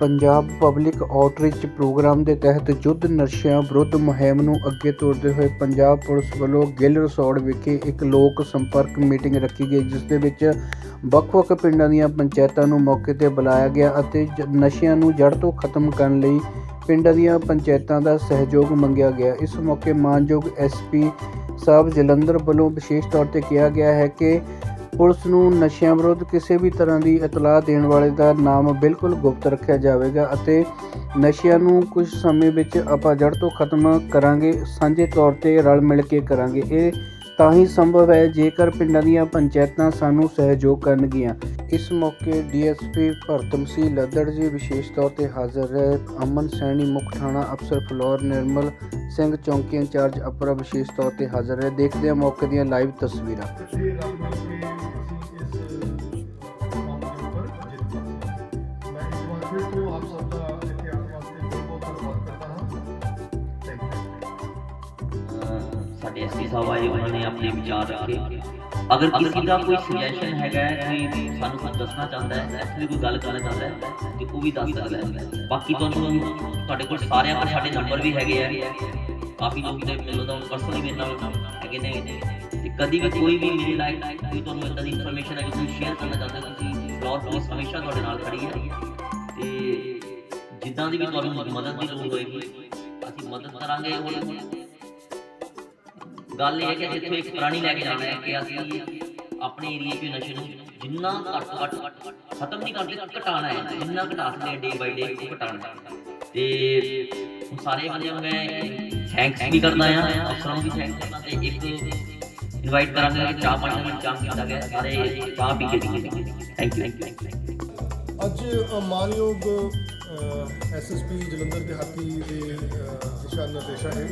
Punjab public outreach programme ਦੇ ਤਹਿਤ ਯੁੱਧ ਨਸ਼ਿਆਂ ਵਿਰੁੱਧ ਮੁਹਿੰਮ ਨੂੰ ਅੱਗੇ ਤੋਰਦੇ ਹੋਏ ਪੰਜਾਬ ਪੁਲਿਸ ਵੱਲੋਂ ਗਿੱਲ ਰਿਸੋਰਟ ਵਿਖੇ ਇੱਕ ਲੋਕ ਸੰਪਰਕ ਮੀਟਿੰਗ ਰੱਖੀ ਗਈ, ਜਿਸ ਦੇ ਵਿੱਚ ਵੱਖ-ਵੱਖ ਪਿੰਡਾਂ ਦੀਆਂ ਪੰਚਾਇਤਾਂ ਨੂੰ ਮੌਕੇ ਤੇ ਬੁਲਾਇਆ ਗਿਆ ਅਤੇ ਜ- ਨਸ਼ਿਆਂ ਨੂੰ ਜੜ ਤੋਂ ਖਤਮ ਕਰਨ ਲਈ ਪਿੰਡਾਂ ਦੀਆਂ ਪੰਚਾਇਤਾਂ ਦਾ ਸਹਿਯੋਗ ਮੰਗਿਆ ਗਿਆ। ਇਸ ਮੌਕੇ ਮਾਨਯੋਗ ਐਸਪੀ ਸਾਹਿਬ ਜਲੰਧਰ ਵੱਲੋਂ ਵਿਸ਼ੇਸ਼ ਤੌਰ ਤੇ ਕਿਹਾ ਗਿਆ ਹੈ ਕਿ ਪੁਲਿਸ ਨੂੰ ਨਸ਼ਿਆਂ ਵਿਰੁੱਧ ਕਿਸੇ ਵੀ ਤਰ੍ਹਾਂ ਦੀ ਇਤਲਾਹ ਦੇਣ ਵਾਲੇ ਦਾ ਨਾਮ ਬਿਲਕੁਲ ਗੁਪਤ ਰੱਖਿਆ ਜਾਵੇਗਾ ਅਤੇ ਨਸ਼ਿਆਂ ਨੂੰ ਕੁਝ ਸਮੇਂ ਵਿੱਚ ਆਪਾਂ ਜੜ ਤੋਂ ਖਤਮ ਕਰਾਂਗੇ, ਸਾਂਝੇ ਤੌਰ ਤੇ ਰਲ ਮਿਲ ਕੇ ਕਰਾਂਗੇ। ਇਹ ਤਾਂ ਹੀ ਸੰਭਵ ਹੈ ਜੇਕਰ ਪਿੰਡਾਂ ਦੀਆਂ ਪੰਚਾਇਤਾਂ ਸਾਨੂੰ ਸਹਿਯੋਗ ਕਰਨਗੀਆਂ। ਇਸ ਮੌਕੇ ਡੀਐਸਪੀ ਭਰਤਮ ਸਿੰਘ ਲੱਦੜ ਜੀ ਵਿਸ਼ੇਸ਼ ਤੌਰ ਤੇ ਹਾਜ਼ਰ ਰਹੇ। ਅਮਨ ਸੈਣੀ, ਮੁੱਖ ਥਾਣਾ ਅਫਸਰ ਫਲੋਰ, ਨਿਰਮਲ ਸਿੰਘ ਚੌਂਕੀ ਇੰਚਾਰਜ ਅਪਰਾ ਵਿਸ਼ੇਸ਼ ਤੌਰ ਤੇ ਹਾਜ਼ਰ ਰਹੇ। ਦੇਖਦੇ ਹਾਂ ਮੌਕੇ ਦੀਆਂ ਲਾਈਵ ਤਸਵੀਰਾਂ। ਸਾਡੇ ਐਸਪੀ ਸਾਹਿਬ ਆਏ ਉਹਨਾਂ ਨੇ ਆਪਣੇ ਵਿਚਾਰ ਰੱਖੇ। ਅਗਰ ਕਿਸੇ ਦਾ ਕੋਈ ਸੁਜੈਸ਼ਨ ਹੈਗਾ ਹੈ ਕਿ ਸਾਨੂੰ ਕੁਝ ਦੱਸਣਾ ਚਾਹੁੰਦਾ ਹੈ ਐਕਚੁਅਲੀ ਕੋਈ ਗੱਲ ਕਰਨਾ ਚਾਹੁੰਦਾ ਹੈ ਤੇ ਉਹ ਵੀ ਦੱਸ ਸਕਦਾ ਹੈ। ਬਾਕੀ ਤੁਹਾਨੂੰ ਤੁਹਾਡੇ ਕੋਲ ਸਾਰਿਆਂ ਕੋਲ ਸਾਡੇ ਨੰਬਰ ਵੀ ਹੈਗੇ ਆ। ਕਾਫੀ ਲੋਕ ਤੇ ਮੈਨੂੰ ਤਾਂ ਪਰਸਨਲੀ ਮੇਰੇ ਨਾਲ ਹੈਗੇ ਨੇ। ਤੇ ਕਦੀ ਵੀ ਕੋਈ ਵੀ ਮੇਰੇ ਲਾਇਕ ਕੋਈ ਤੁਹਾਨੂੰ ਇਦਾਂ ਦੀ ਇਨਫੋਰਮੇਸ਼ਨ ਹੈ ਤੁਸੀਂ ਸ਼ੇਅਰ ਕਰਨਾ ਚਾਹੁੰਦੇ ਹੋ ਤੁਸੀਂ ਫਲੋਰ ਪੁਲਿਸ ਹਮੇਸ਼ਾ ਤੁਹਾਡੇ ਨਾਲ ਖੜੀ ਹੈ। ਤੇ ਜਿੱਦਾਂ ਦੀ ਵੀ ਤੁਹਾਨੂੰ ਮਦਦ ਦੀ ਲੋੜ ਹੋਏਗੀ ਅਸੀਂ ਮਦਦ ਕਰਾਂਗੇ ਹੁਣ ਗੱਲ ਇਹ ਹੈ ਕਿ ਜਿੱਥੇ ਇੱਕ ਪ੍ਰਾਣੀ ਲੈ ਕੇ ਜਾਣਾ ਹੈ ਕਿ ਅਸੀਂ ਆਪਣੇ ਏਰੀਏ 'ਚ ਨਸ਼ੇ ਨੂੰ ਜਿੰਨਾ ਘੱਟ ਘੱਟ ਖਤਮ ਨਹੀਂ ਕਰਦੇ, ਘਟਾਉਣਾ ਹੈ। ਜਿੰਨਾ ਘਟਾ ਸਕਦੇ ਡੇ ਬਾਈ ਡੇ ਉਹ ਘਟਾਉਣਾ ਹੈ। ਤੇ ਸਾਰੇ ਬੰਦਿਆਂ ਨੂੰ ਮੈਂ ਥੈਂਕਸ ਵੀ ਕਰਦਾ ਆ ਅਫਸਰਾਂ ਨੂੰ ਵੀ ਥੈਂਕਸ ਕਰਦਾ ਤੇ ਇੱਕ ਇਨਵਾਈਟ ਕਰਾਂਗਾ ਕਿ ਚਾਹ ਪਾਣੀ ਦਾ ਇੰਤਜ਼ਾਮ ਕੀਤਾ ਗਿਆ, ਸਾਰੇ ਚਾਹ ਪੀ ਕੇ ਥੈਂਕ ਯੂ ਅੱਜ ਅ, ਮਾਨਯੋਗ ਐਸਐਸਪੀ ਜਲੰਧਰ ਦੇ ਹਾਤੀ ਦੇ ਦਿਸ਼ਾ ਨਿਰਦੇਸ਼ਾਂ ਹੈ।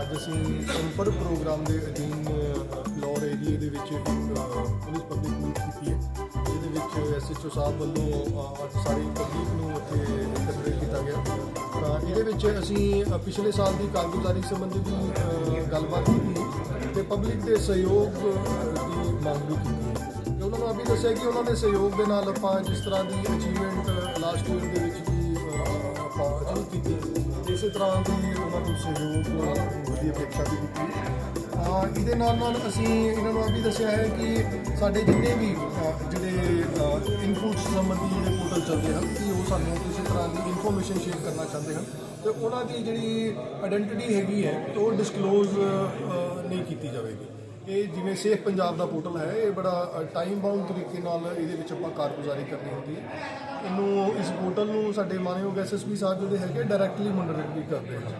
ਅੱਜ ਅਸੀਂ ਸੰਪਰਕ ਪ੍ਰੋਗਰਾਮ ਦੇ ਅਧੀਨ ਅ, ਫਲੋਰ ਏਰੀਏ ਦੇ ਵਿੱਚ ਇੱਕ ਪੁਲਿਸ ਪਬਲਿਕ ਮੀਟ ਕੀਤੀ ਹੈ ਜਿਹਦੇ ਵਿੱਚ ਐਸਐਚਓ ਸਾਹਿਬ ਵੱਲੋਂ ਅੱਜ ਸਾਰੀ ਪਬਲਿਕ ਨੂੰ ਇੱਥੇ ਇਕੱਠੇ ਕੀਤਾ ਗਿਆ। ਤਾਂ ਇਹਦੇ ਵਿੱਚ ਅਸੀਂ ਪਿਛਲੇ ਸਾਲ ਦੀ ਕਾਰਗੁਜ਼ਾਰੀ ਸੰਬੰਧੀ ਵੀ ਗੱਲਬਾਤ ਕੀਤੀ ਤੇ ਪਬਲਿਕ ਦੇ ਸਹਿਯੋਗ ਦੀ ਮੰਗ ਵੀ ਕੀਤੀ ਹੈ। ਉਹਨਾਂ ਨੂੰ ਅਭੀ ਦੱਸਿਆ ਕਿ ਉਹਨਾਂ ਦੇ ਸਹਿਯੋਗ ਦੇ ਨਾਲ ਆਪਾਂ ਜਿਸ ਤਰ੍ਹਾਂ ਦੀ ਅਚੀਵਮੈਂਟ ਲਾਸਟ ਈਅਰ ਦੇ ਵਿੱਚ ਵੀ ਆਪਾਂ ਅਚੀਵ ਕੀਤੀ। ਇਸੇ ਤਰ੍ਹਾਂ ਦੀ ਉਹਨਾਂ ਨੂੰ ਸਹਿਯੋਗ ਅਹ, ਦੀ ਅਪੇକ୍ଷା ਵੀ ਕੀਤੀ। ਹਾਂ ਇਹਦੇ ਨਾਲ ਨਾਲ ਅਸੀਂ ਇਹਨਾਂ ਨੂੰ ਅਭੀ ਦੱਸਿਆ ਹੈ ਕਿ ਸਾਡੇ ਜਿੰਨੇ ਵੀ ਅਹ, ਜਿਹੜੇ ਇਨਪੁਟ ਸੰਬੰਧੀ ਜਿਹੜੇ ਪੋਰਟਲ ਚੱਲਦੇ ਹਨ ਕਿ ਉਹ ਸਾਨੂੰ ਕਿਸੇ ਤਰ੍ਹਾਂ ਦੀ ਇਨਫੋਰਮੇਸ਼ਨ ਸ਼ੇਅਰ ਕਰਨਾ ਚਾਹੁੰਦੇ ਹਨ। ਤੇ ਉਹਨਾਂ ਦੀ ਜਿਹੜੀ ਆਇਡੈਂਟੀਟੀ ਹੈਗੀ ਹੈ ਉਹ ਡਿਸਕਲੋਜ਼ ਨਹੀਂ ਕੀਤੀ ਜਾਵੇਗੀ। ਇਹ ਜਿਵੇਂ ਸੇਫ ਪੰਜਾਬ ਦਾ ਪੋਰਟਲ ਹੈ ਇਹ ਬੜਾ ਟਾਈਮ ਬਾਉਂਡ ਤਰੀਕੇ ਨਾਲ ਇਹਦੇ ਵਿੱਚ ਆਪਾਂ ਕਾਰਗੁਜ਼ਾਰੀ ਕਰਨੀ ਹੁੰਦੀ ਹੈ। ਇਹਨੂੰ ਇਸ ਪੋਰਟਲ ਨੂੰ ਸਾਡੇ ਮਾਨਯੋਗ ਐਸਐਸਪੀ ਸਾਹਿਬ ਜਿਹੜੇ ਹੈਗੇ ਡਾਇਰੈਕਟਲੀ ਮੋਨੀਟਰ ਵੀ ਕਰਦੇ ਹਨ।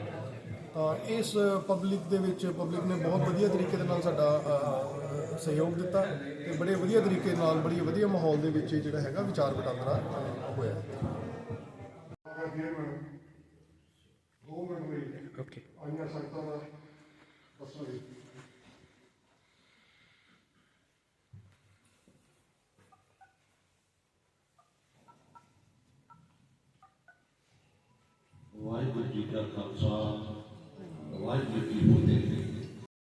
ਤਾਂ ਇਸ ਪਬਲਿਕ ਦੇ ਵਿੱਚ ਪਬਲਿਕ ਨੇ ਬਹੁਤ ਵਧੀਆ ਤਰੀਕੇ ਦੇ ਨਾਲ ਸਾਡਾ ਸਹਿਯੋਗ ਦਿੱਤਾ ਤੇ ਬੜੇ ਵਧੀਆ ਤਰੀਕੇ ਨਾਲ ਬੜੀ ਵਧੀਆ ਮਾਹੌਲ ਦੇ ਵਿੱਚ ਇਹ ਜਿਹੜਾ ਹੈਗਾ ਵਿਚਾਰ ਵਟਾਂਦਰਾ ਹੋਇਆ। ਓਕੇ ਆਈਆਂ ਸੰਗਤਾਂ ਦਾ ਦੱਸੋ The life of people, they think.